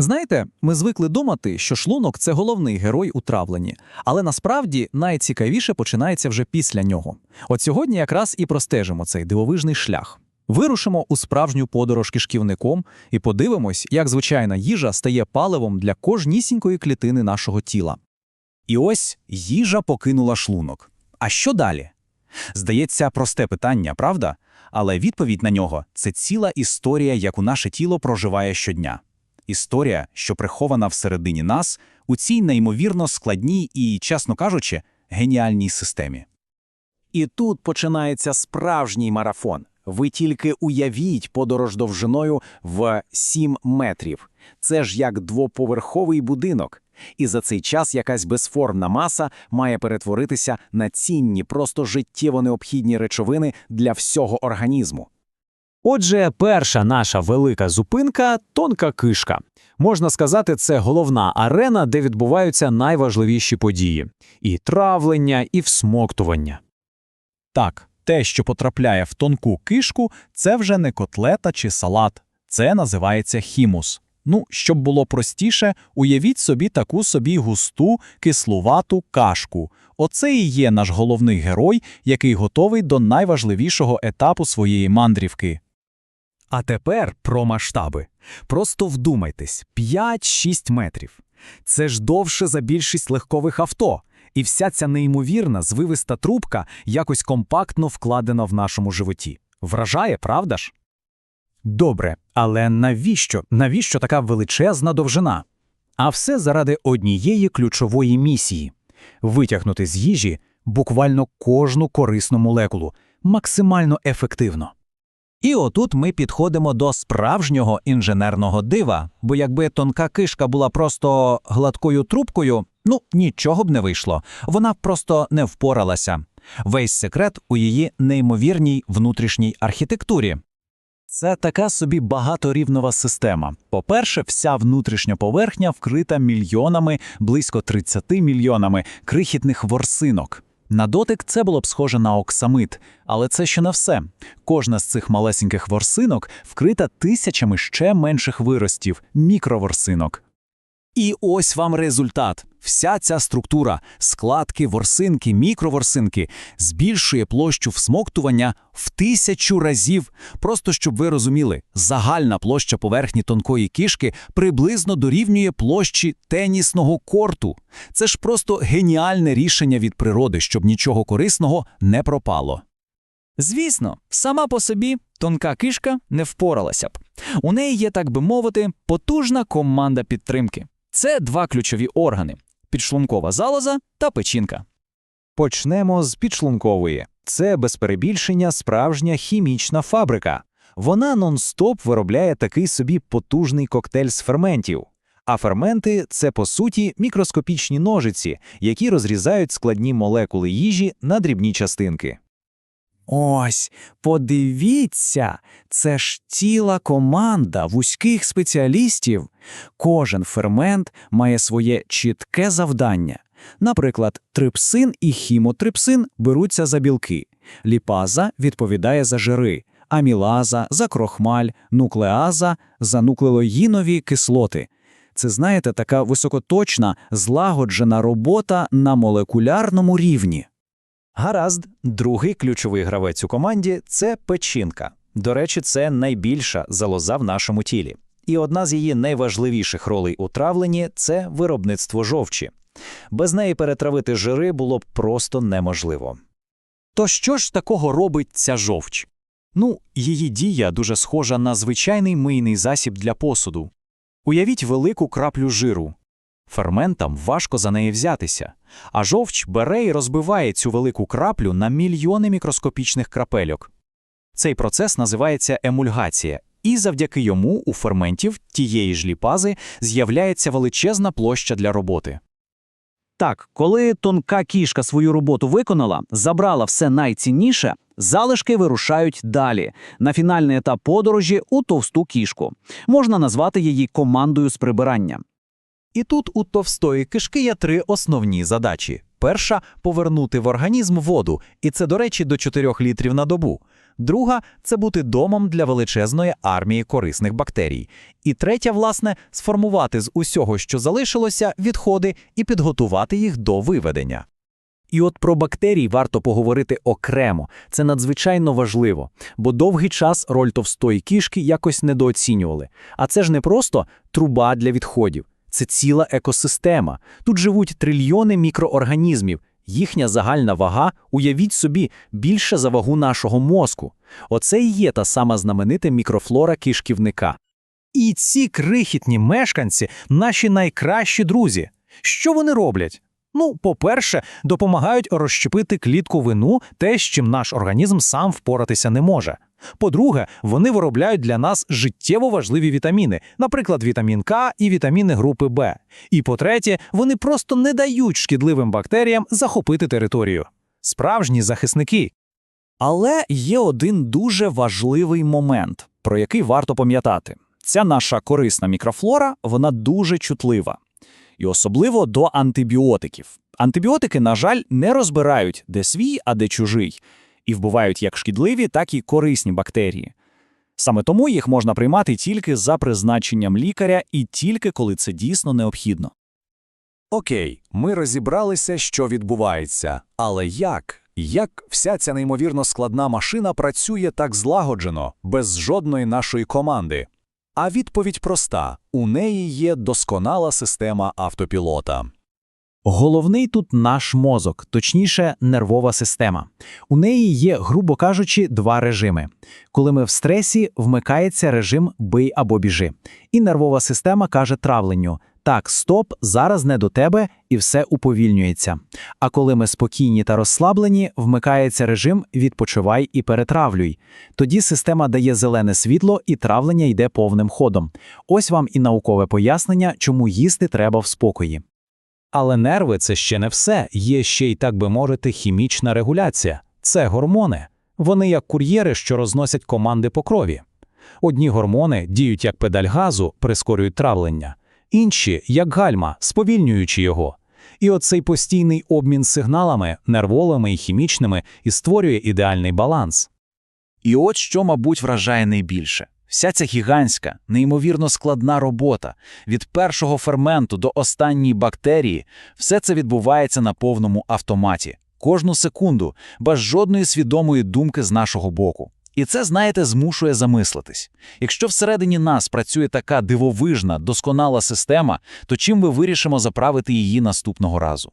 Знаєте, ми звикли думати, що шлунок це головний герой у травленні, але насправді найцікавіше починається вже після нього. От сьогодні якраз і простежимо цей дивовижний шлях. Вирушимо у справжню подорож кишківником і подивимось, як звичайна їжа стає паливом для кожнісінької клітини нашого тіла. І ось їжа покинула шлунок. А що далі? Здається, просте питання, правда? Але відповідь на нього це ціла історія, яку наше тіло проживає щодня. Історія, що прихована всередині нас у цій неймовірно складній і, чесно кажучи, геніальній системі. І тут починається справжній марафон. Ви тільки уявіть подорож довжиною в 7 метрів. Це ж як двоповерховий будинок. І за цей час якась безформна маса має перетворитися на цінні, просто життєво необхідні речовини для всього організму. Отже, перша наша велика зупинка тонка кишка. Можна сказати, це головна арена, де відбуваються найважливіші події: і травлення, і всмоктування. Так, те, що потрапляє в тонку кишку, це вже не котлета чи салат. Це називається хімус. Ну, щоб було простіше, уявіть собі таку собі густу, кислувату кашку. Оце і є наш головний герой, який готовий до найважливішого етапу своєї мандрівки. А тепер про масштаби. Просто вдумайтесь: 5-6 метрів. Це ж довше за більшість легкових авто. І вся ця неймовірна звивиста трубка якось компактно вкладена в нашому животі. Вражає, правда ж? Добре, але навіщо? Навіщо така величезна довжина? А все заради однієї ключової місії витягнути з їжі буквально кожну корисну молекулу максимально ефективно. І отут ми підходимо до справжнього інженерного дива, бо якби тонка кишка була просто гладкою трубкою, ну нічого б не вийшло. Вона просто не впоралася. Весь секрет у її неймовірній внутрішній архітектурі. Це така собі багаторівнова система. По-перше, вся внутрішня поверхня вкрита мільйонами, близько 30 мільйонами крихітних ворсинок. На дотик це було б схоже на оксамит, але це ще не все. Кожна з цих малесеньких ворсинок вкрита тисячами ще менших виростів мікроворсинок. І ось вам результат. Вся ця структура складки, ворсинки, мікроворсинки збільшує площу всмоктування в тисячу разів. Просто щоб ви розуміли, загальна площа поверхні тонкої кішки приблизно дорівнює площі тенісного корту. Це ж просто геніальне рішення від природи, щоб нічого корисного не пропало. Звісно, сама по собі тонка кишка не впоралася б. У неї є, так би мовити, потужна команда підтримки. Це два ключові органи підшлункова залоза та печінка. Почнемо з підшлункової. Це без перебільшення справжня хімічна фабрика. Вона нон-стоп виробляє такий собі потужний коктейль з ферментів. А ферменти це по суті мікроскопічні ножиці, які розрізають складні молекули їжі на дрібні частинки. Ось, подивіться, це ж ціла команда вузьких спеціалістів. Кожен фермент має своє чітке завдання. Наприклад, трипсин і хімотрипсин беруться за білки, ліпаза відповідає за жири, амілаза за крохмаль, нуклеаза за нуклеїнові кислоти. Це, знаєте, така високоточна, злагоджена робота на молекулярному рівні. Гаразд, другий ключовий гравець у команді це печінка. До речі, це найбільша залоза в нашому тілі. І одна з її найважливіших ролей у травленні це виробництво жовчі. Без неї перетравити жири було б просто неможливо. То що ж такого робить ця жовч? Ну, її дія дуже схожа на звичайний мийний засіб для посуду. Уявіть велику краплю жиру. Ферментам важко за неї взятися, а жовч бере і розбиває цю велику краплю на мільйони мікроскопічних крапельок. Цей процес називається емульгація, і завдяки йому у ферментів тієї ж ліпази з'являється величезна площа для роботи. Так, коли тонка кішка свою роботу виконала, забрала все найцінніше, залишки вирушають далі на фінальний етап подорожі у товсту кішку. Можна назвати її командою з прибирання. І тут у товстої кишки є три основні задачі. Перша повернути в організм воду, і це, до речі, до 4 літрів на добу. Друга це бути домом для величезної армії корисних бактерій. І третя, власне, сформувати з усього, що залишилося, відходи і підготувати їх до виведення. І от про бактерій варто поговорити окремо. Це надзвичайно важливо, бо довгий час роль товстої кішки якось недооцінювали. А це ж не просто труба для відходів, це ціла екосистема. Тут живуть трильйони мікроорганізмів. Їхня загальна вага, уявіть собі, більше за вагу нашого мозку. Оце і є та сама знаменита мікрофлора кишківника. І ці крихітні мешканці наші найкращі друзі. Що вони роблять? Ну, по-перше, допомагають розщепити клітку вину, те, з чим наш організм сам впоратися не може. По-друге, вони виробляють для нас життєво важливі вітаміни, наприклад, вітамін К і вітаміни групи Б. І по-третє, вони просто не дають шкідливим бактеріям захопити територію. Справжні захисники. Але є один дуже важливий момент, про який варто пам'ятати. Ця наша корисна мікрофлора, вона дуже чутлива. І особливо до антибіотиків. Антибіотики, на жаль, не розбирають, де свій, а де чужий, і вбивають як шкідливі, так і корисні бактерії. Саме тому їх можна приймати тільки за призначенням лікаря і тільки коли це дійсно необхідно. Окей, ми розібралися, що відбувається. Але як? Як вся ця неймовірно складна машина працює так злагоджено, без жодної нашої команди? А відповідь проста: у неї є досконала система автопілота. Головний тут наш мозок, точніше, нервова система. У неї є, грубо кажучи, два режими. Коли ми в стресі, вмикається режим бий або біжи. І нервова система каже травленню: так, стоп, зараз не до тебе, і все уповільнюється. А коли ми спокійні та розслаблені, вмикається режим відпочивай і перетравлюй. Тоді система дає зелене світло, і травлення йде повним ходом. Ось вам і наукове пояснення, чому їсти треба в спокої. Але нерви це ще не все. Є ще й, так би мовити, хімічна регуляція. Це гормони. Вони як кур'єри, що розносять команди по крові. Одні гормони діють як педаль газу, прискорюють травлення, інші як гальма, сповільнюючи його. І оцей постійний обмін сигналами, нервовими і хімічними, і створює ідеальний баланс. І от що, мабуть, вражає найбільше. Вся ця гігантська, неймовірно складна робота від першого ферменту до останньої бактерії, все це відбувається на повному автоматі, кожну секунду, без жодної свідомої думки з нашого боку. І це, знаєте, змушує замислитись. Якщо всередині нас працює така дивовижна, досконала система, то чим ми вирішимо заправити її наступного разу?